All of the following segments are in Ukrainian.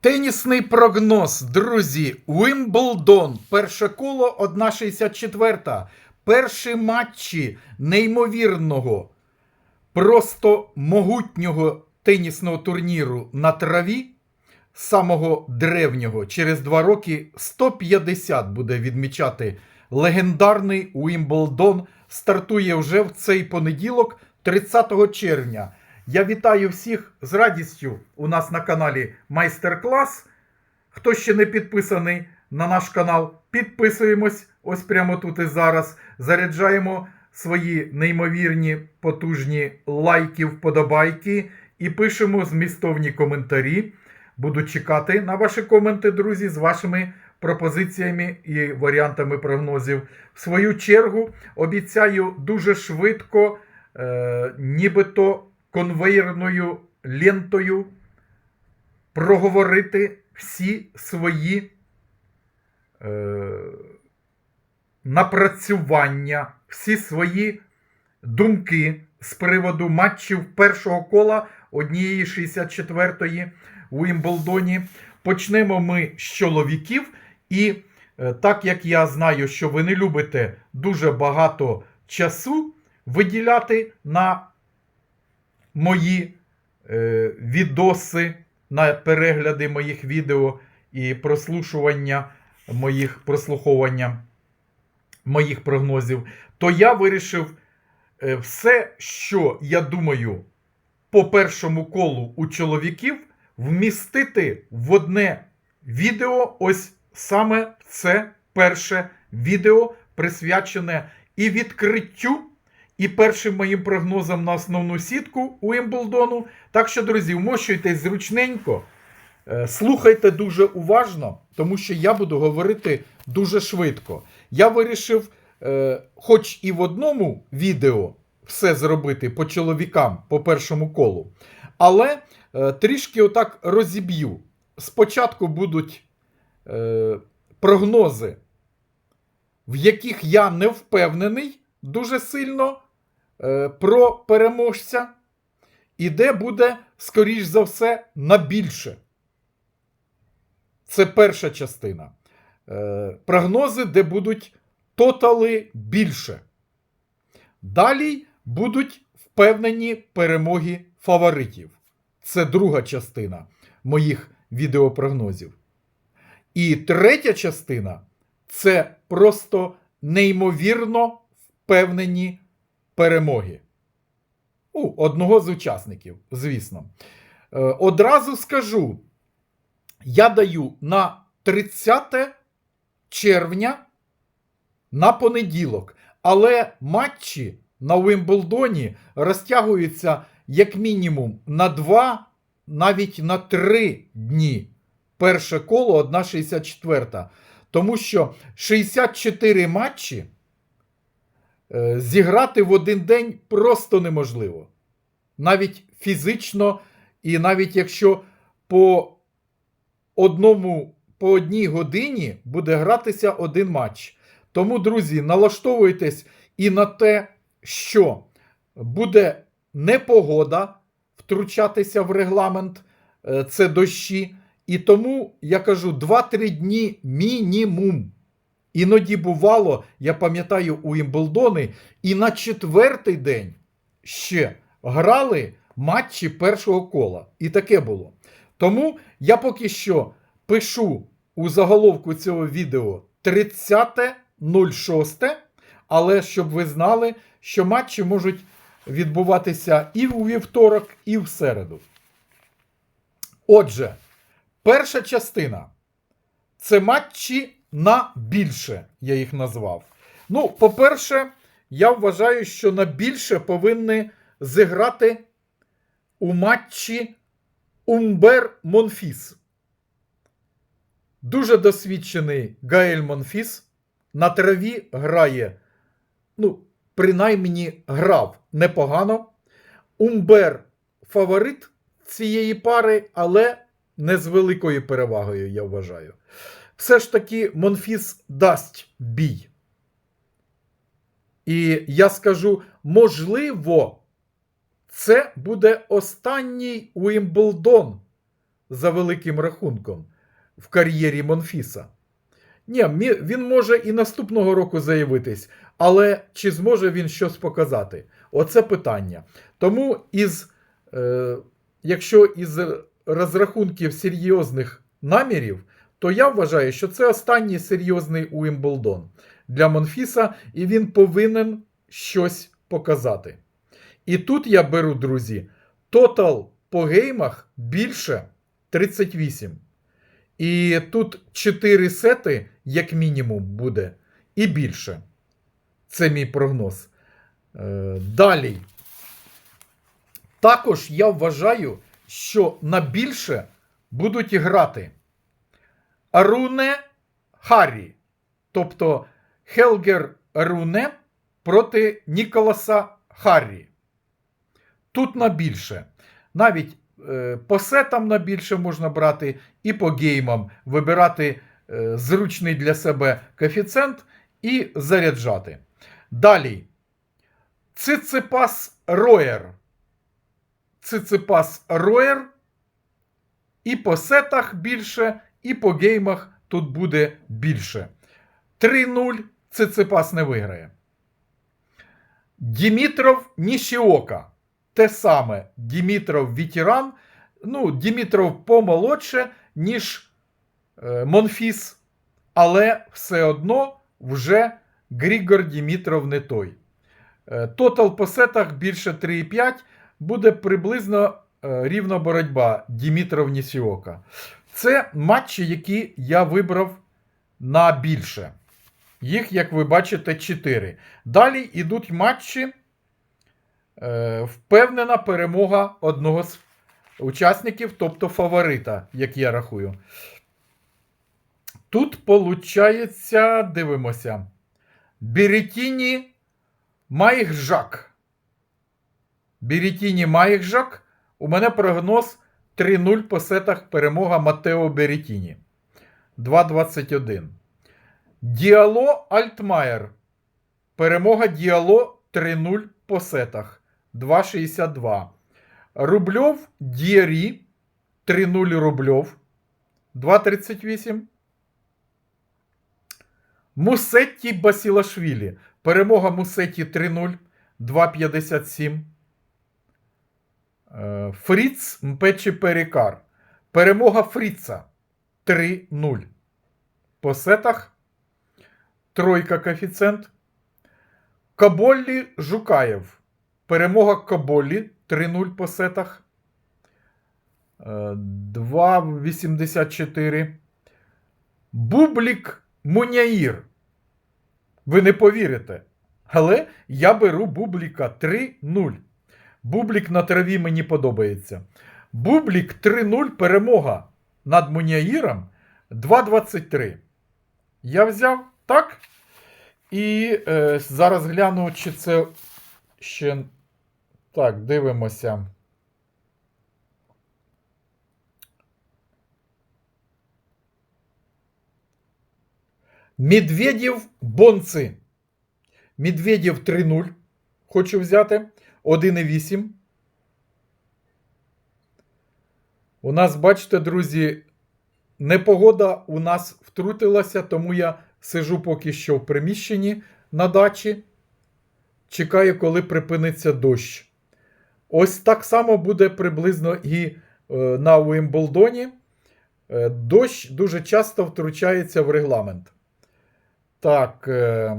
Тенісний прогноз, друзі. Уимблдон. Перше коло 1,64. Перші матчі неймовірного, просто могутнього тенісного турніру на траві, самого древнього. Через два роки 150 буде відмічати легендарний Уимблдон. Стартує вже в цей понеділок, 30 червня. Я вітаю всіх з радістю. У нас на каналі майстер-клас. Хто ще не підписаний на наш канал, підписуємось ось прямо тут і зараз. Заряджаємо свої неймовірні потужні лайки, вподобайки і пишемо змістовні коментарі. Буду чекати на ваші коменти, друзі, з вашими пропозиціями і варіантами прогнозів. В свою чергу обіцяю дуже швидко, е, нібито конвейерною лентою проговорити всі свої е, напрацювання, всі свої думки з приводу матчів першого кола однієї 64-ї у Імблдоні. Почнемо ми з чоловіків. І е, так як я знаю, що ви не любите дуже багато часу виділяти на мої е, відоси, на перегляди моїх відео і прослушування моїх прослуховування моїх прогнозів, то я вирішив е, все, що я думаю по першому колу у чоловіків, вмістити в одне відео. Ось саме це перше відео, присвячене і відкриттю, і першим моїм прогнозом на основну сітку у Емблдону. Так що, друзі, вмощуйтесь зручненько. Е, Слухайте дуже уважно, тому що я буду говорити дуже швидко. Я вирішив, е, хоч і в одному відео все зробити по чоловікам по першому колу, але е, трішки отак розіб'ю. Спочатку будуть прогнози, в яких я не впевнений дуже сильно про переможця, і де буде, скоріш за все, на більше. Це перша частина. Е, прогнози, де будуть тотали більше. Далі будуть впевнені перемоги фаворитів. Це друга частина моїх відеопрогнозів. І третя частина це просто неймовірно впевнені перемоги. У одного з учасників, звісно. Е, Одразу скажу: я даю на 30 червня на понеділок. Але матчі на Уимблдоні розтягуються як мінімум на 2, навіть на 3 дні. Перше коло 1,64. Тому що 64 матчі зіграти в один день просто неможливо. Навіть фізично, і навіть якщо по одному по одній годині буде гратися один матч. Тому, друзі, налаштовуйтесь і на те, що буде непогода втручатися в регламент, е, це дощі. І тому я кажу 2-3 дні мінімум. Іноді бувало, я пам'ятаю, у Імблдони, і на четвертий день ще грали матчі першого кола. І таке було. Тому я поки що пишу у заголовку цього відео 30.06, але щоб ви знали, що матчі можуть відбуватися і у вівторок, і в середу. Отже, перша частина це матчі на більше, я їх назвав. Ну, по-перше, я вважаю, що на більше повинні зіграти у матчі Умбер Монфіс. Дуже досвідчений Гаель Монфіс на траві грає, ну, принаймні грав непогано. Умбер фаворит цієї пари, але не з великою перевагою, я вважаю. Все ж таки, Монфіс дасть бій. І я скажу, можливо, це буде останній Уімблдон за великим рахунком в кар'єрі Монфіса. Ні, він може і наступного року заявитись, але чи зможе він щось показати? Оце питання. Тому із, е, якщо із розрахунків серйозних намірів, то я вважаю, що це останній серйозний Уімблдон для Монфіса, і він повинен щось показати. І тут я беру, друзі, тотал по геймах більше 38. І тут 4 сети, як мінімум, буде, і більше. Це мій прогноз. Е, Далі. Також я вважаю, що на більше будуть грати Руне Харрі. Тобто Хелгер Руне проти Ніколаса Харрі. Тут на більше. Навіть е, по сетам на більше можна брати, і по геймам вибирати е, зручний для себе коефіцієнт і заряджати. Далі. Циципас Роєр. Циципас Роєр. І по сетах більше, і по геймах тут буде більше. 3-0 Циципас не виграє. Дімітров Нішіока. Те саме Дімітров ветеран. Ну, Дімітров помолодше, ніж е, Монфіс, але все одно вже Грігор Дімітров не той. Е, Тотал по сетах більше 3,5 буде приблизно е, рівна боротьба Дімітров Нісіока. Це матчі, які я вибрав на більше. Їх, як ви бачите, 4. Далі йдуть матчі. Е, впевнена перемога одного з учасників, тобто фаворита, як я рахую. Тут, виходить, дивимося. Беретіні Майгжак. Беретіні Майгжак. У мене прогноз 3-0 по сетах перемога Матео Беретіні. 2-21. Діало Альтмаєр. Перемога Діало 3-0 по сетах. 2,62. Рубльов Діарі 3-0 Рубльов 2,38. Мусетті Басілашвілі. Перемога Мусетті 3-0 2,57. Е, Фріц Мпечі Перікар. Перемога Фріца 3-0. По сетах. Тройка коефіцієнт. Каболлі Жукаєв. Перемога Каболлі 3-0 по сетах. Е, 2,84. Бублік Муняїр. Ви не повірите. Але я беру Бубліка 3-0. Бублік на траві мені подобається. Бублік 3-0 перемога над Муняїром 2,23. Я взяв так. І е, зараз гляну, чи це ще. Так, дивимося. Медведєв Бонци. Медведєв 3-0. Хочу взяти. 1,8. У нас, бачите, друзі, непогода у нас втрутилася, тому я сижу поки що в приміщенні на дачі. Чекаю, коли припиниться дощ. Ось так само буде приблизно і е, на Уімблдоні. Е, дощ дуже часто втручається в регламент. Так. Е,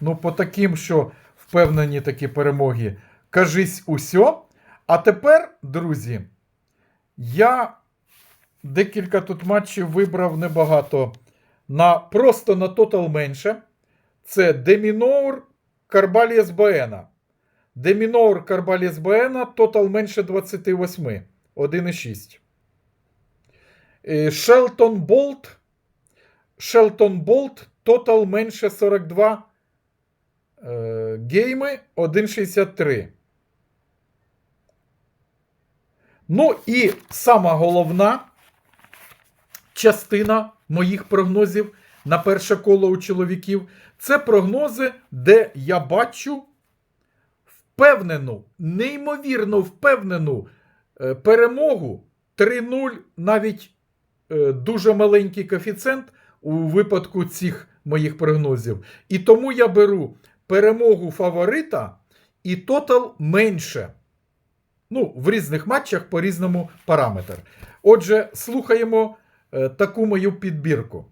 ну, по таким, що впевнені такі перемоги, кажись усьо. А тепер, друзі, я декілька тут матчів вибрав небагато. На, Просто на тотал менше. Це Деміноур Карбалієс Баена. Деміноур Карбалієс Баена, тотал менше 28. 1,6. Е, Шелтон Болт. Шелтон Болт, тотал менше 42. Е, Гейми 1,63. Ну і сама головна частина моїх прогнозів на перше коло у чоловіків це прогнози, де я бачу впевнену, неймовірно впевнену е, перемогу 3-0 навіть е, дуже маленький коефіцієнт у випадку цих моїх прогнозів. І тому я беру перемогу фаворита і тотал менше. Ну, в різних матчах по різному параметр. Отже, слухаємо е, таку мою підбірку.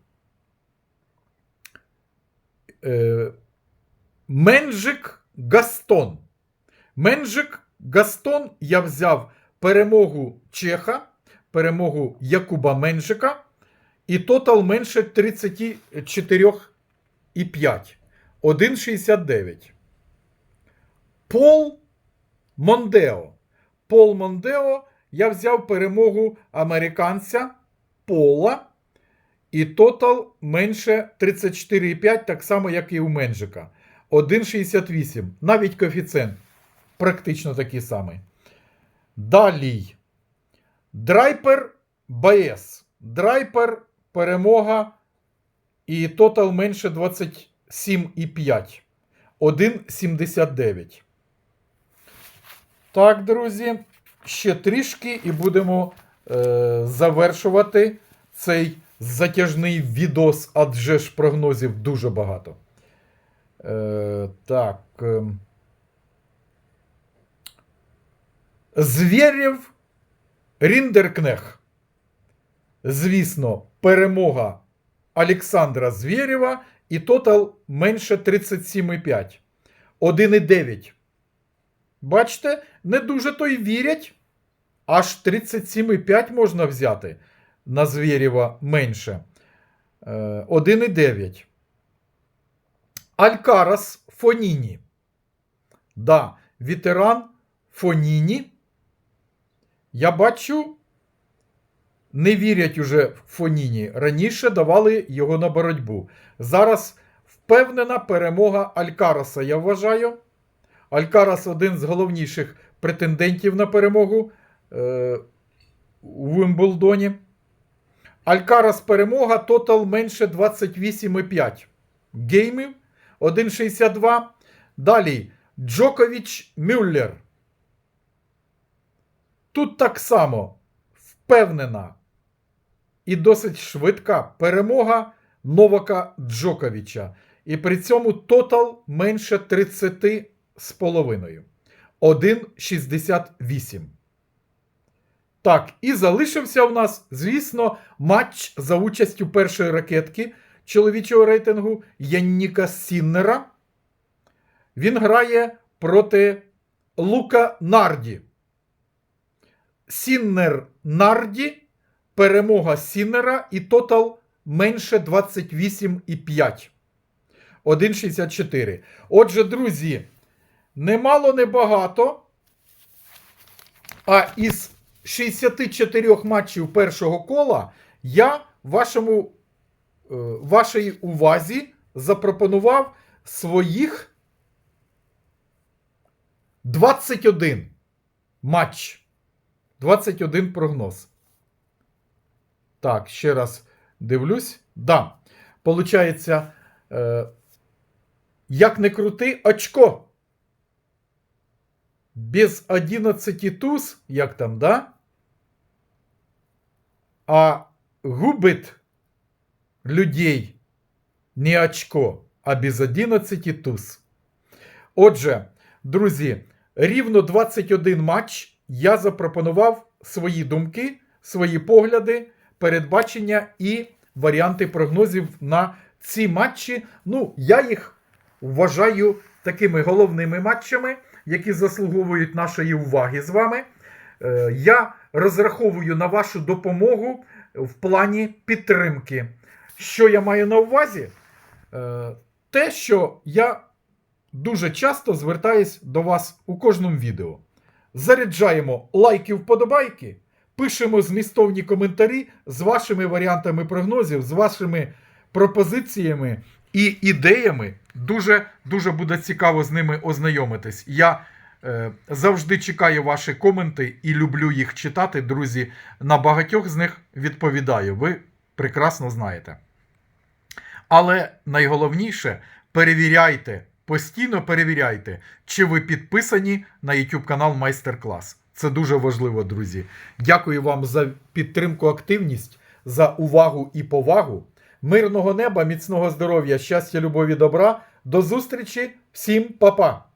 Е, Менжик Гастон. Менжик Гастон я взяв перемогу Чеха, перемогу Якуба Менжика і тотал менше 34,5. 1,69. Пол Мондео. Пол Мондео я взяв перемогу американця Пола. І тотал менше 34,5, так само, як і у Менжика. 1,68. Навіть коефіцієнт практично такий самий. Далі. Драйпер БС. Драйпер перемога. І тотал менше 27,5. 1,79. Так, друзі. Ще трішки і будемо е, завершувати цей затяжний відос, адже ж прогнозів дуже багато. Е, так. Е, Звєрєв Ріндеркнех. Звісно, перемога Олександра Звєрєва і тотал менше 37,5. 1,9. Бачите, не дуже то й вірять. Аж 37,5 можна взяти на Звєрєва менше. Е, 1,9. Алькарас Фоніні. Да, ветеран Фоніні. Я бачу, не вірять уже в Фоніні. Раніше давали його на боротьбу. Зараз впевнена перемога Алькараса, я вважаю. Алькарас один з головніших претендентів на перемогу е, у Вимблдоні. Алькарас перемога, тотал менше 28,5 геймів 1,62. Далі Джокович Мюллер. Тут так само впевнена і досить швидка перемога Новака Джоковича. І при цьому тотал менше 30 з половиною. 1,68. Так, і залишився у нас, звісно, матч за участю першої ракетки чоловічого рейтингу Янніка Сіннера. Він грає проти Лука Нарді. Сіннер Нарді. Перемога Сіннера і тотал менше 28,5. 1,64. Отже, друзі, немало небагато. А із 64 матчів першого кола я вашому, е, вашій увазі запропонував своїх 21 матч. 21 прогноз. Так, ще раз дивлюсь. Да. Получається, е, як не крути, очко. Без 11 туз, як там, да? А губит людей не очко, а без 11 туз. Отже, друзі, рівно 21 матч я запропонував свої думки, свої погляди, передбачення і варіанти прогнозів на ці матчі. Ну, я їх вважаю такими головними матчами, які заслуговують нашої уваги з вами. Е, Я розраховую на вашу допомогу в плані підтримки. Що я маю на увазі? Е, Те, що я дуже часто звертаюсь до вас у кожному відео. Заряджаємо лайки, вподобайки, пишемо змістовні коментарі з вашими варіантами прогнозів, з вашими пропозиціями і ідеями. Дуже дуже буде цікаво з ними ознайомитись. Я е, завжди чекаю ваші коменти і люблю їх читати, друзі. На багатьох з них відповідаю. Ви прекрасно знаєте. Але найголовніше перевіряйте, постійно перевіряйте, чи ви підписані на YouTube канал Майстер Клас. Це дуже важливо, друзі. Дякую вам за підтримку, активність, за увагу і повагу. Мирного неба, міцного здоров'я, щастя, любові, добра. До зустрічі. Всім па-па!